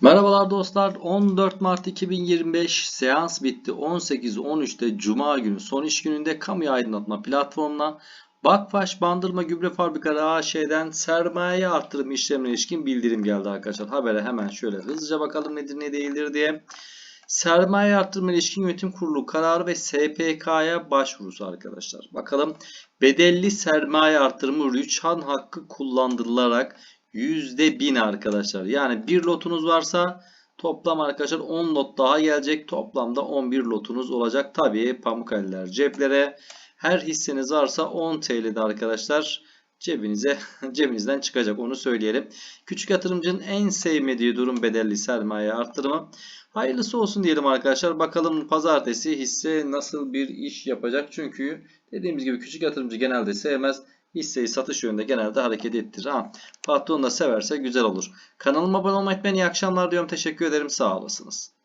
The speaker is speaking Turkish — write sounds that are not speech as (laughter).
Merhabalar dostlar. 14 Mart 2025 seans bitti. 18-13'te Cuma günü son iş gününde kamu aydınlatma platformuna Bakfaş Bandırma Gübre Fabrikaları AŞ'den sermaye artırım işlemine ilişkin bildirim geldi arkadaşlar. Habere hemen şöyle hızlıca bakalım nedir ne değildir diye. Sermaye artırma ilişkin yönetim kurulu kararı ve SPK'ya başvurusu arkadaşlar. Bakalım bedelli sermaye artırımı rüçhan hakkı kullandırılarak %1000 arkadaşlar. Yani bir lotunuz varsa toplam arkadaşlar 10 lot daha gelecek. Toplamda 11 lotunuz olacak. Tabii pamuk eller ceplere. Her hisseniz varsa 10 TL'de arkadaşlar cebinize (laughs) cebinizden çıkacak onu söyleyelim. Küçük yatırımcının en sevmediği durum bedelli sermaye arttırımı. Hayırlısı olsun diyelim arkadaşlar. Bakalım pazartesi hisse nasıl bir iş yapacak. Çünkü dediğimiz gibi küçük yatırımcı genelde sevmez hisseyi satış yönünde genelde hareket ettirir. Ha, patron da severse güzel olur. Kanalıma abone olmayı unutmayın. İyi akşamlar diyorum. Teşekkür ederim. Sağ olasınız.